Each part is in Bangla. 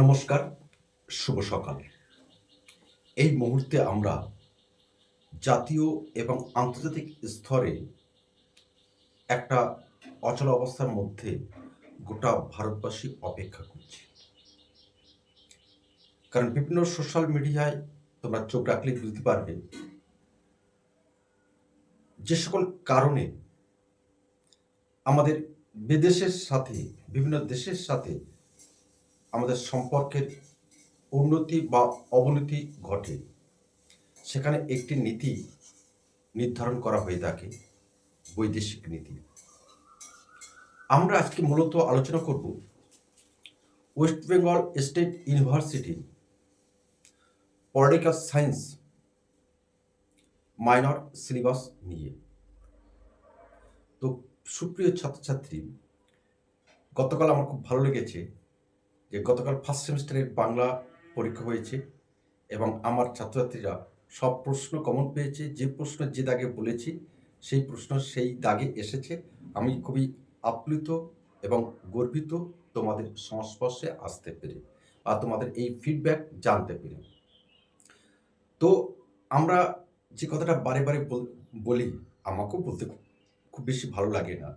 নমস্কার, শুভ সকাল। এই মুহূর্তে আমরা জাতীয় এবং আন্তর্জাতিক স্তরে একটা অচল অবস্থার মধ্যে গোটা ভারতবাসী অপেক্ষা করছে। কারণ বিভিন্ন সোশ্যাল মিডিয়ায় তোমরা চোখ রাখলে বুঝতে পারবে, যে সকল কারণে আমাদের বিদেশের সাথে, বিভিন্ন দেশের সাথে আমাদের সম্পর্কের উন্নতি বা অবনতি ঘটে। সেখানে একটি নীতি নির্ধারণ করা হয়ে থাকে, বৈদেশিক নীতি। আমরা আজকে মূলত আলোচনা করব West Bengal State University political science minor syllabus নিয়ে। তো সুপ্রিয় ছাত্রছাত্রী, গতকাল আমার খুব ভালো লেগেছে যে গতকাল ফার্স্ট সেমিস্টারের বাংলা পরীক্ষা হয়েছে এবং আমার ছাত্রছাত্রীরা সব প্রশ্ন কমন পেয়েছে, যে প্রশ্ন যে দাগে বলেছি, সেই প্রশ্ন সেই দাগে এসেছে। আমি খুবই আপ্লুত এবং গর্বিত তোমাদের সংস্পর্শে আসতে পেরে বা তোমাদের এই ফিডব্যাক জানতে পেরে। তো আমরা যে কথাটা বারে বারে বল- আমাকেও বলতে খুব বেশি ভালো লাগে না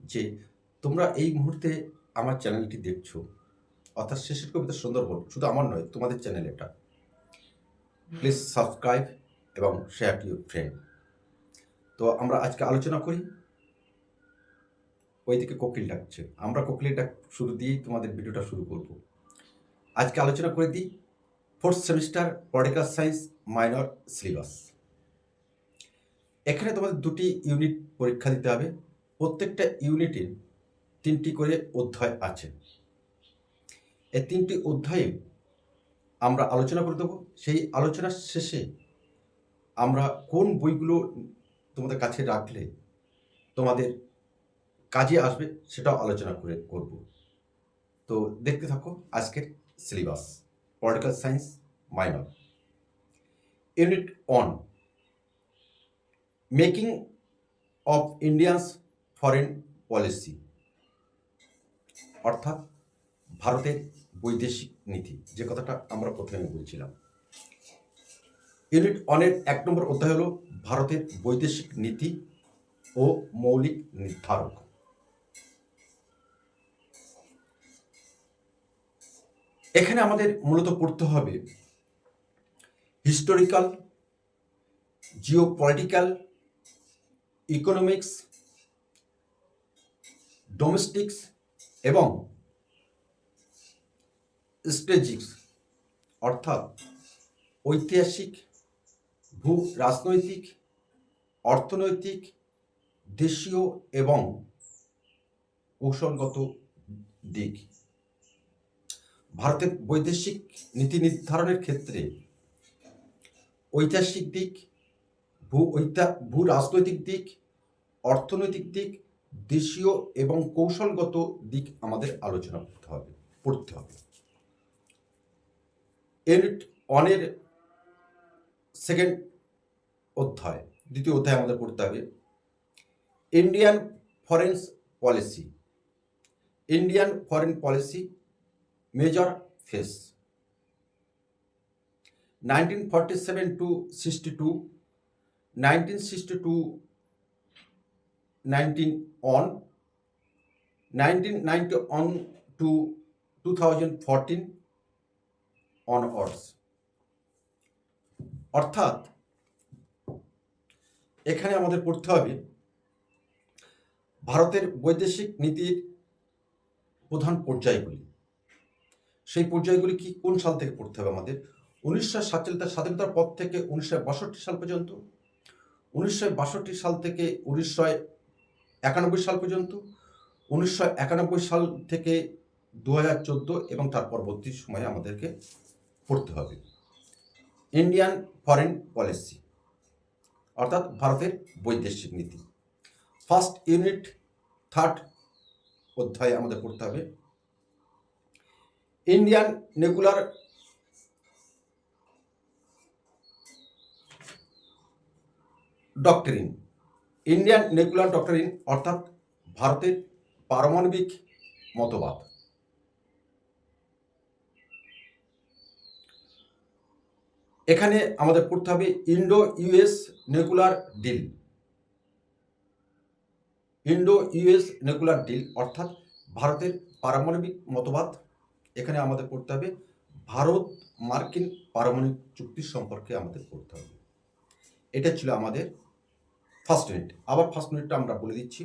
যে তোমরা এই মুহূর্তে আমার চ্যানেলটি দেখছ। অর্থাৎ শেষের কবিতা সুন্দরবন, শুধু আমার নয়, তোমাদের চ্যানেল এটা। প্লিজ সাবস্ক্রাইব এবং শেয়ার টু ফ্রেন্ড তো আমরা আজকে আলোচনা করি ওইদিকে কোকিল ডাকছে। আমরা কোকিলের ডাক শুরু দিয়েই তোমাদের ভিডিওটা শুরু করব। আজকে আলোচনা করে দিই fourth semester political science minor syllabus এখানে তোমাদের দুটি ইউনিট পরীক্ষা দিতে হবে। প্রত্যেকটা ইউনিটের তিনটি করে অধ্যায় আছে। এই তিনটি অধ্যায়ে আমরা আলোচনা করে দেবো। সেই আলোচনার শেষে আমরা কোন বইগুলো তোমাদের কাছে রাখলে তোমাদের কাজে আসবে সেটাও আলোচনা করে করব। তো দেখতে থাকো আজকের syllabus, political science minor. Unit on making of Indians foreign policy, অর্থাৎ ভারতের বৈদেশিক নীতি, যে কথাটা আমরা প্রথমে বলছিলাম। ইউনিট অনের এক নম্বর অধ্যায় হল ভারতের বৈদেশিক নীতি ও মৌলিক নির্ধারক। এখানে আমাদের মূলত পড়তে হবে historical geopolitical economics domestics এবং স্ট্রেজিক্স অর্থাৎ ঐতিহাসিক, ভূ রাজনৈতিক, অর্থনৈতিক, দেশীয় এবং কৌশলগত দিক। ভারতের বৈদেশিক নীতি নির্ধারণের ক্ষেত্রে ঐতিহাসিক দিক, ভূ ভূ রাজনৈতিক দিক, অর্থনৈতিক দিক, দেশীয় এবং কৌশলগত দিক আমাদের আলোচনা করতে হবে, পড়তে হবে। ইউনিট অনের সেকেন্ড অধ্যায়, দ্বিতীয় অধ্যায় আমাদের পড়তে হবে। Indian foreign policy Indian foreign policy major phase nineteen forty seven to sixty two nineteen sixty two nineteen one nineteen ninety one to two thousand fourteen onwards অর্থাৎ, এখানে আমাদের পড়তে হবে ভারতের বৈদেশিক নীতির প্রধান পর্যায়গুলি। সেই পর্যায়গুলি কি কোন সাল থেকে পড়তে হবে আমাদের? উনিশশো সাতচল্লিশ স্বাধীনতার পর থেকে উনিশশো বাষট্টি সাল পর্যন্ত, উনিশশো বাষট্টি সাল থেকে উনিশশো একানব্বই সাল পর্যন্ত, উনিশশো একানব্বই সাল থেকে দু হাজার চোদ্দ এবং তার পরবর্তী সময়ে আমাদেরকে পড়তে হবে। ইন্ডিয়ান ফরেন পলিসি অর্থাৎ ভারতের বৈদেশিক নীতি। ফার্স্ট ইউনিট থার্ড অধ্যায়ে আমাদের পড়তে হবে। ইন্ডিয়ান নেকুলার ডক্টরিন ইন্ডিয়ান নেকুলার ডক্টরিন অর্থাৎ ভারতের পারমাণবিক মতবাদ। এখানে আমাদের পড়তে হবে Indo US nuclear deal. Indo US nuclear deal, অর্থাৎ ভারতের পারমাণবিক মতবাদ। এখানে আমাদের পড়তে হবে ভারত মার্কিন পারমাণবিক চুক্তি সম্পর্কে আমাদের পড়তে হবে। এটা ছিল আমাদের ফার্স্ট ইউনিট আবার ফার্স্ট ইউনিটটা আমরা বলে দিচ্ছি।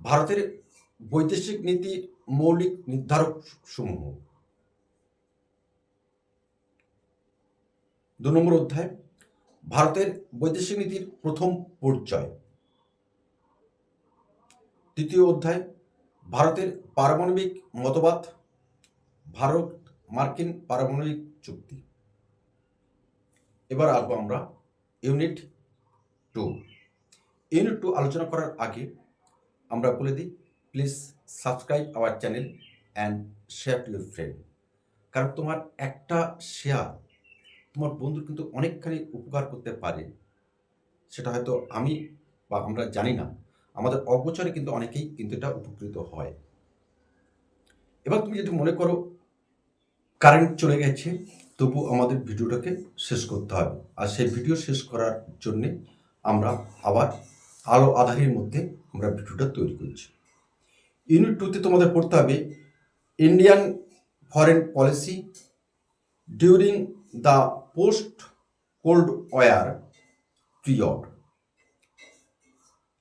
ভারতের বৈদেশিক নীতি, মৌলিক নির্ধারক সমূহ। দু নম্বর অধ্যায়, ভারতের বৈদেশিক নীতির প্রথম পরিচয় তৃতীয় অধ্যায়, ভারতের পারমাণবিক মতবাদ, ভারত মার্কিন পারমাণবিক চুক্তি। এবার আসব আমরা ইউনিট টু। ইউনিট টু আলোচনা করার আগে আমরা বলে দিই, please subscribe our channel and share to your friend. কারণ তোমার একটা শেয়ার তোমার বন্ধুর কিন্তু অনেকখানি উপকার করতে পারে। সেটা হয়তো আমি বা আমরা জানি না। আমাদের অগোচরে কিন্তু অনেকেই কিন্তু এটা উপকৃত হয়। এবার তুমি যদি মনে করো কারেন্ট চলে গেছে তবু আমাদের ভিডিওটাকে শেষ করতে হবে। আর সেই ভিডিও শেষ করার জন্যে আমরা আবার আলো আধারের মধ্যে আমরা ভিডিওটা তৈরি করছি। ইউনিট টুতে তোমাদের পড়তে হবে Indian foreign policy during the post cold war period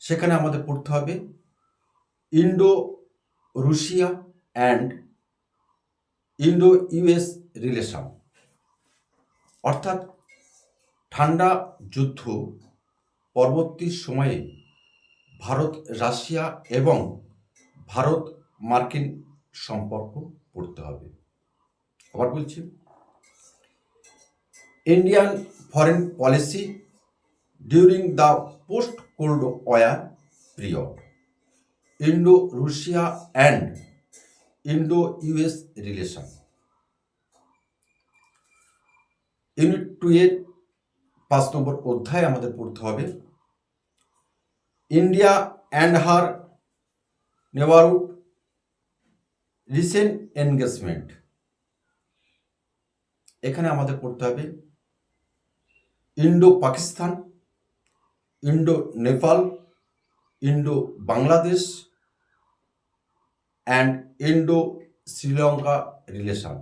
সেখানে আমাদের পড়তে হবে Indo Russia and Indo US relation অর্থাৎ ঠান্ডা যুদ্ধ পরবর্তী সময়ে ভারত, রাশিয়া এবং ভারত মার্কিন সম্পর্ক পড়তে হবে। আবার বলছি। Indian foreign policy during the post cold war period Indo Russia and Indo US relation unit two এর পাঁচ নম্বর অধ্যায় আমাদের পড়তে হবে। India and her neighbourhood recent engagement এখানে আমাদের পড়তে হবে Indo Pakistan Indo Nepal Indo Bangladesh and Indo Sri Lanka relation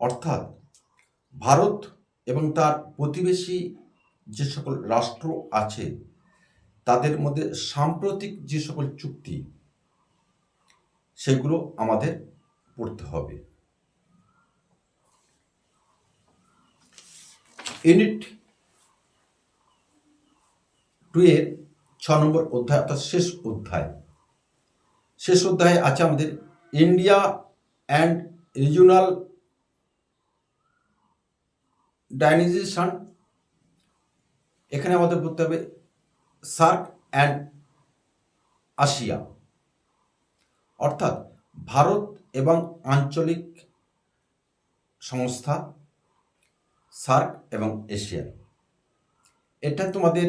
অর্থাৎ, ভারত এবং তার প্রতিবেশী যে সকল রাষ্ট্র আছে, তাদের মধ্যে সাম্প্রতিক যে সকল চুক্তি, সেগুলো আমাদের পড়তে হবে। ইউনিট টু এর ছ নম্বর অধ্যায়, অর্থাৎ শেষ অধ্যায়। শেষ অধ্যায়ে আছে আমাদের ইন্ডিয়া অ্যান্ড রিজিওনাল ডাইনিজেশন এখানে আমাদের পড়তে হবে সার্ক অ্যান্ড আসিয়া। অর্থাৎ ভারত এবং আঞ্চলিক সংস্থা, সার্ক এবং এশিয়া। এটা তোমাদের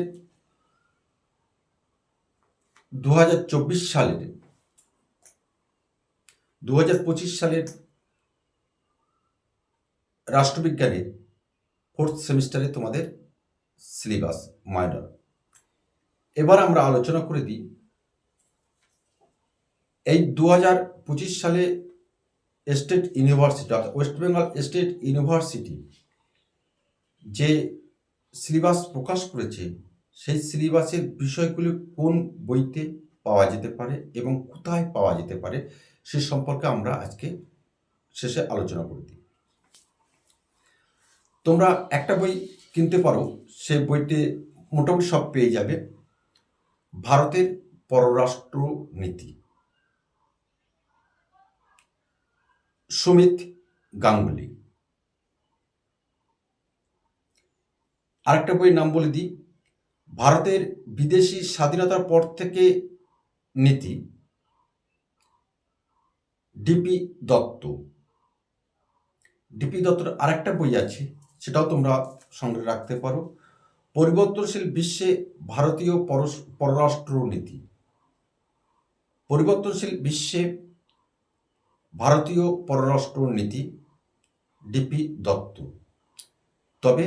দু হাজার চব্বিশ সালের দু হাজার পঁচিশ সালের রাষ্ট্রবিজ্ঞানের ফোর্থ সেমিস্টারে তোমাদের সিলেবাস মাইনর এবার আমরা আলোচনা করে দিই, এই দু হাজার পঁচিশ সালে স্টেট ইউনিভার্সিটি অর্থাৎ ওয়েস্ট বেঙ্গল স্টেট ইউনিভার্সিটি যে সিলেবাস প্রকাশ করেছে সেই সিলেবাসের বিষয়গুলি কোন বইতে পাওয়া যেতে পারে এবং কোথায় পাওয়া যেতে পারে সে সম্পর্কে আমরা আজকে শেষে আলোচনা করে দিই। তোমরা একটা বই কিনতে পারো, সে বইতে মোটামুটি সব পেয়ে যাবে। ভারতের পররাষ্ট্র নীতি সুমিত গাঙ্গুলি। আরেকটা বইয়ের নাম বলে দিই ভারতের বিদেশি স্বাধীনতার পর থেকে নীতি ডিপি দত্ত। ডিপি দত্তর আরেকটা বই আছে, সেটাও তোমরা সঙ্গে রাখতে পারো। পরিবর্তনশীল বিশ্বে ভারতীয় পররাষ্ট্র নীতি। পরিবর্তনশীল বিশ্বে ভারতীয় পররাষ্ট্র নীতি, ডিপি দত্ত। তবে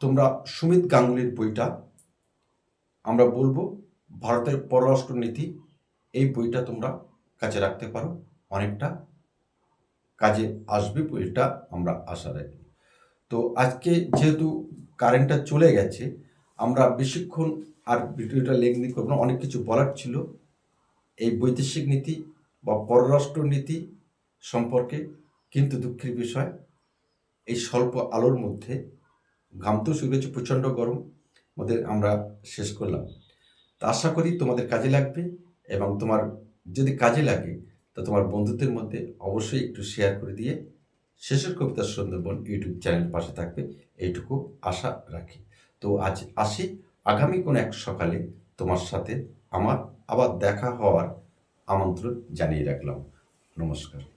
তোমরা সুমিত গাঙ্গুলির বইটা আমরা বলব, ভারতের পররাষ্ট্র নীতি এই বইটা তোমরা কাছে রাখতে পারো। অনেকটা কাজে আসবে বইটা আমরা আশা রাখি। তো আজকে যেহেতু কারেন্টটা চলে গেছে, আমরা বেশিক্ষণ আর ভিডিওটা লেংদি করব না, অনেক কিছু বলার ছিল। এই বৈদেশিক নীতি বা পররাষ্ট্র নীতি সম্পর্কে কিন্তু দুঃখের বিষয়। এই স্বল্প আলোর মধ্যে ঘাম তো শুরু হয়েছে প্রচণ্ড গরম। মধ্যে আমরা শেষ করলাম। তা আশা করি তোমাদের কাজে লাগবে এবং তোমার যদি কাজে লাগে, তা তোমার বন্ধুদের মধ্যে অবশ্যই একটু শেয়ার করে দিয়ে শেষের কবিতা সুন্দরবন ইউটিউব চ্যানেল পাশে থাকবে। এইটুকু আশা রাখি। তো আজ আসি। আগামী কোন এক সকালে তোমার সাথে আমার আবার দেখা হওয়ার আমন্ত্রণ জানিয়ে রাখলাম। নমস্কার।